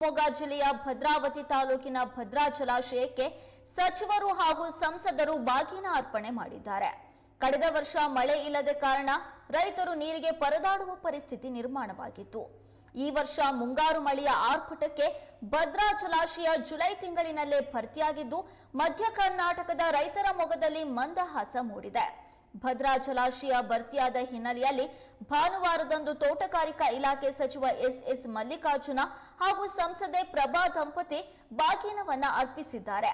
ಶಿವಮೊಗ್ಗ ಜಿಲ್ಲೆಯ ಭದ್ರಾವತಿ ತಾಲೂಕಿನ ಭದ್ರಾ ಜಲಾಶಯಕ್ಕೆ ಸಚಿವರು ಹಾಗೂ ಸಂಸದರು ಬಾಗಿನ ಅರ್ಪಣೆ ಮಾಡಿದ್ದಾರೆ. ಕಳೆದ ವರ್ಷ ಮಳೆ ಇಲ್ಲದ ಕಾರಣ ರೈತರು ನೀರಿಗೆ ಪರದಾಡುವ ಪರಿಸ್ಥಿತಿ ನಿರ್ಮಾಣವಾಗಿತ್ತು. ಈ ವರ್ಷ ಮುಂಗಾರು ಮಳೆಯ ಆರ್ಭಟಕ್ಕೆ ಭದ್ರಾ ಜಲಾಶಯ ಜುಲೈ ತಿಂಗಳಿನಲ್ಲೇ ಭರ್ತಿಯಾಗಿದ್ದು, ಮಧ್ಯ ಕರ್ನಾಟಕದ ರೈತರ ಮೊಗದಲ್ಲಿ ಮಂದಹಾಸ ಮೂಡಿದೆ. ಭದ್ರಾ ಜಲಾಶಯ ಭರ್ತಿಯಾದ ಹಿನ್ನೆಲೆಯಲ್ಲಿ ಭಾನುವಾರದಂದು ತೋಟಗಾರಿಕಾ ಇಲಾಖೆ ಸಚಿವ ಎಸ್ ಎಸ್ ಮಲ್ಲಿಕಾರ್ಜುನ ಹಾಗೂ ಸಂಸದೆ ಪ್ರಭಾ ದಂಪತಿ ಬಾಗಿನವನ್ನ ಅರ್ಪಿಸಿದ್ದಾರೆ.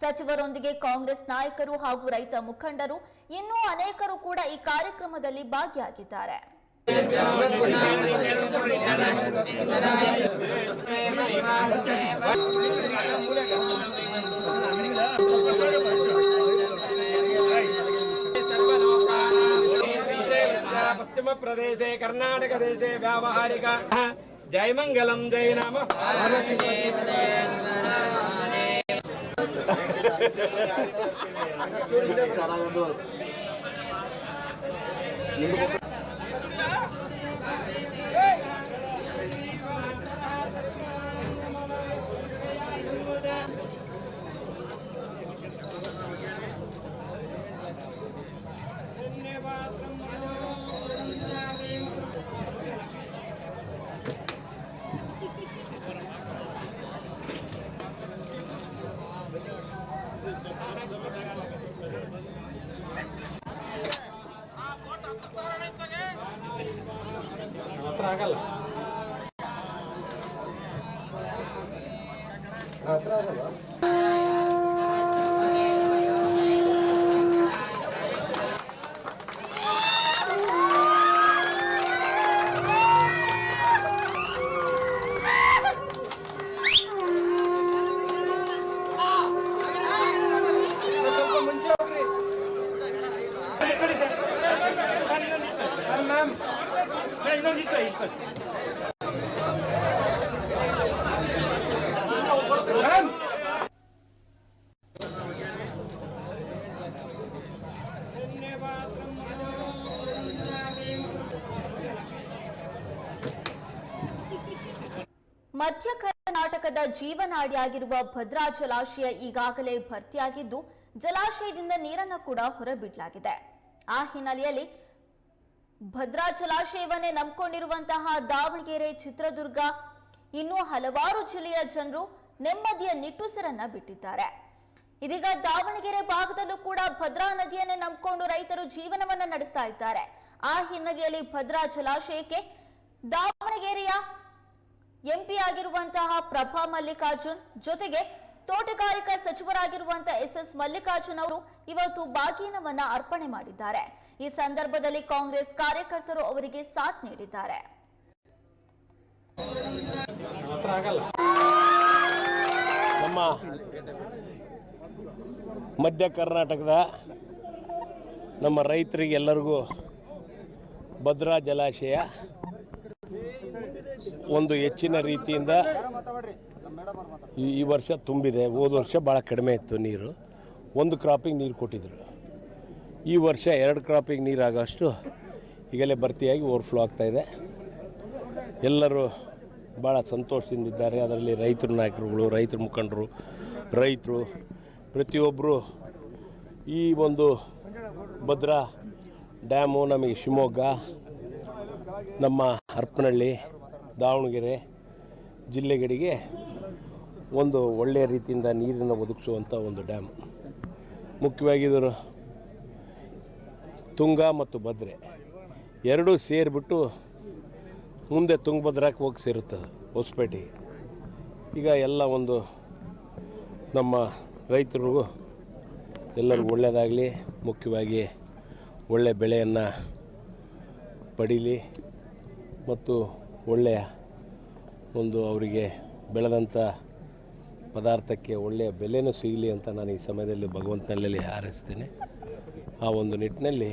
ಸಚಿವರೊಂದಿಗೆ ಕಾಂಗ್ರೆಸ್ ನಾಯಕರು ಹಾಗೂ ರೈತ ಮುಖಂಡರು ಇನ್ನೂ ಅನೇಕರು ಕೂಡ ಈ ಕಾರ್ಯಕ್ರಮದಲ್ಲಿ ಭಾಗಿಯಾಗಿದ್ದಾರೆ. పశ్చిమ ప్రదేశే కర్ణాటక దేశే వ్యావహారిక జై మంగళం ಆಗಲ್ಲ ಹತ್ರ ಆಗಲ್ಲ ಮಧ್ಯ ಕರ್ನಾಟಕದ ಜೀವನಾಡಿಯಾಗಿರುವ ಭದ್ರಾ ಜಲಾಶಯ ಈಗಾಗಲೇ ಭರ್ತಿಯಾಗಿದ್ದು ಜಲಾಶಯದಿಂದ ನೀರನ್ನು ಕೂಡ ಹೊರಬಿಡಲಾಗಿದೆ. ಆ ಹಿನ್ನೆಲೆಯಲ್ಲಿ ಭದ್ರಾ ಜಲಾಶಯವನ್ನೇ ನಂಬಿಕೊಂಡಿರುವಂತಹ ದಾವಣಗೆರೆ ಚಿತ್ರದುರ್ಗ. ಇನ್ನೂ ಹಲವಾರು ಜಿಲ್ಲೆಯ ಜನರು ನೆಮ್ಮದಿಯ ನಿಟ್ಟುಸಿರನ್ನ ಬಿಟ್ಟಿದ್ದಾರೆ. ಇದೀಗ ದಾವಣಗೆರೆ ಭಾಗದಲ್ಲೂ ಕೂಡ ಭದ್ರಾ ನದಿಯನ್ನೇ ನಂಬಿಕೊಂಡು ರೈತರು ಜೀವನವನ್ನ ನಡೆಸ್ತಾ ಇದ್ದಾರೆ. ಆ ಹಿನ್ನೆಲೆಯಲ್ಲಿ ಭದ್ರಾ ಜಲಾಶಯಕ್ಕೆ ದಾವಣಗೆರೆಯ ಎಂಪಿ ಆಗಿರುವಂತಹ ಪ್ರಭಾ ಮಲ್ಲಿಕಾರ್ಜುನ್ ಜೊತೆಗೆ ತೋಟಗಾರಿಕಾ ಸಚಿವರಾಗಿರುವಂತಹ ಎಸ್ ಎಸ್ ಮಲ್ಲಿಕಾರ್ಜುನ್ ಅವರು ಇವತ್ತು ಬಾಗಿನವನ್ನ ಅರ್ಪಣೆ ಮಾಡಿದ್ದಾರೆ. ಈ ಸಂದರ್ಭದಲ್ಲಿ ಕಾಂಗ್ರೆಸ್ ಕಾರ್ಯಕರ್ತರು ಅವರಿಗೆ ಸಾಥ್ ನೀಡಿದ್ದಾರೆ. ನಮ್ಮ ಮಧ್ಯ ಕರ್ನಾಟಕದ ನಮ್ಮ ರೈತರಿಗೆಲ್ಲರಿಗೂ ಭದ್ರಾ ಜಲಾಶಯ ಒಂದು ಹೆಚ್ಚಿನ ರೀತಿಯಿಂದ ಈ ಈ ವರ್ಷ ತುಂಬಿದೆ. ಹೋದ ವರ್ಷ ಭಾಳ ಕಡಿಮೆ ಇತ್ತು ನೀರು. ಒಂದು ಕ್ರಾಪಿಗೆ ನೀರು ಕೊಟ್ಟಿದ್ರು. ಈ ವರ್ಷ ಎರಡು ಕ್ರಾಪಿಗೆ ನೀರಾಗೋಷ್ಟು ಈಗಲೇ ಭರ್ತಿಯಾಗಿ ಓವರ್ಫ್ಲೋ ಆಗ್ತಾಯಿದೆ ಎಲ್ಲರೂ ಭಾಳ ಸಂತೋಷದಿಂದಿದ್ದಾರೆ ಅದರಲ್ಲಿ ರೈತರ ನಾಯಕರುಗಳು, ರೈತರ ಮುಖಂಡರು, ರೈತರು ಪ್ರತಿಯೊಬ್ಬರು ಈ ಒಂದು ಭದ್ರಾ ಡ್ಯಾಮು, ನಮಗೆ ಶಿವಮೊಗ್ಗ, ನಮ್ಮ ಹರಪನಹಳ್ಳಿ ದಾವಣಗೆರೆ ಜಿಲ್ಲೆಗಳಿಗೆ ಒಂದು ಒಳ್ಳೆಯ ರೀತಿಯಿಂದ ನೀರನ್ನು ಒದಗಿಸುವಂಥ ಒಂದು ಡ್ಯಾಮ್. ಮುಖ್ಯವಾಗಿ ಇದರ ತುಂಗ ಮತ್ತು ಭದ್ರೆ ಎರಡೂ ಸೇರಿಬಿಟ್ಟು ಮುಂದೆ ತುಂಗಭದ್ರಾಕ್ಕೆ ಹೋಗಿ ಸೇರುತ್ತದೆ ಹೊಸಪೇಟೆಗೆ. ಈಗ ಎಲ್ಲ ಒಂದು ನಮ್ಮ ರೈತರಿಗೂ ಎಲ್ಲರಿಗೂ ಒಳ್ಳೆಯದಾಗಲಿ, ಮುಖ್ಯವಾಗಿ ಒಳ್ಳೆಯ ಬೆಳೆಯನ್ನು ಪಡೀಲಿ ಮತ್ತು ಒಳ್ಳೆಯ ಒಂದು ಅವರಿಗೆ ಬೆಳೆದಂಥ ಪದಾರ್ಥಕ್ಕೆ ಒಳ್ಳೆಯ ಬೆಲೆನೂ ಸಿಗಲಿ ಅಂತ ನಾನು ಈ ಸಮಯದಲ್ಲಿ ಭಗವಂತನಲ್ಲಿ ಹಾರೈಸ್ತೇನೆ. ಆ ಒಂದು ನಿಟ್ಟಿನಲ್ಲಿ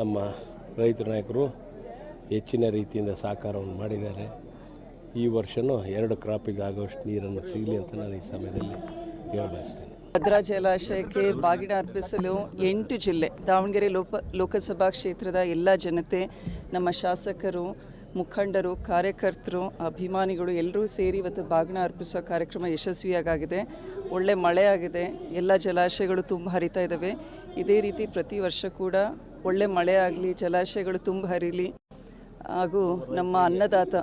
ನಮ್ಮ ರೈತ ನಾಯಕರು ಹೆಚ್ಚಿನ ರೀತಿಯಿಂದ ಸಹಕಾರವನ್ನು ಮಾಡಿದ್ದಾರೆ. ಈ ವರ್ಷವೂ ಎರಡು ಕ್ರಾಪಿಗೆ ಆಗೋಷ್ಟು ನೀರನ್ನು ಸಿಗಲಿ ಅಂತ ನಾನು ಈ ಸಮಯದಲ್ಲಿ ಹೇಳಬಯಸ್ತೇನೆ ಭದ್ರಾ ಜಲಾಶಯಕ್ಕೆ ಬಾಗಿನ ಅರ್ಪಿಸಲು ಎಂಟು ಜಿಲ್ಲೆ ದಾವಣಗೆರೆ ಲೋಕ ಲೋಕಸಭಾ ಕ್ಷೇತ್ರದ ಎಲ್ಲ ಜನತೆ, ನಮ್ಮ ಶಾಸಕರು ಮುಖಂಡರು, ಕಾರ್ಯಕರ್ತರು, ಅಭಿಮಾನಿಗಳು ಎಲ್ಲರೂ ಸೇರಿ ಇವತ್ತು ಬಾಗಿನ ಅರ್ಪಿಸೋ ಕಾರ್ಯಕ್ರಮ ಯಶಸ್ವಿಯಾಗಿದೆ ಒಳ್ಳೆ ಮಳೆ ಆಗಿದೆ ಎಲ್ಲ ಜಲಾಶಯಗಳು ತುಂಬ ಹರಿತಾ ಇದ್ದಾವೆ. ಇದೇ ರೀತಿ ಪ್ರತಿ ವರ್ಷ ಕೂಡ ಒಳ್ಳೆ ಮಳೆ ಆಗಲಿ ಜಲಾಶಯಗಳು ತುಂಬ ಹರಿಲಿ. ಹಾಗೂ ನಮ್ಮ ಅನ್ನದಾತ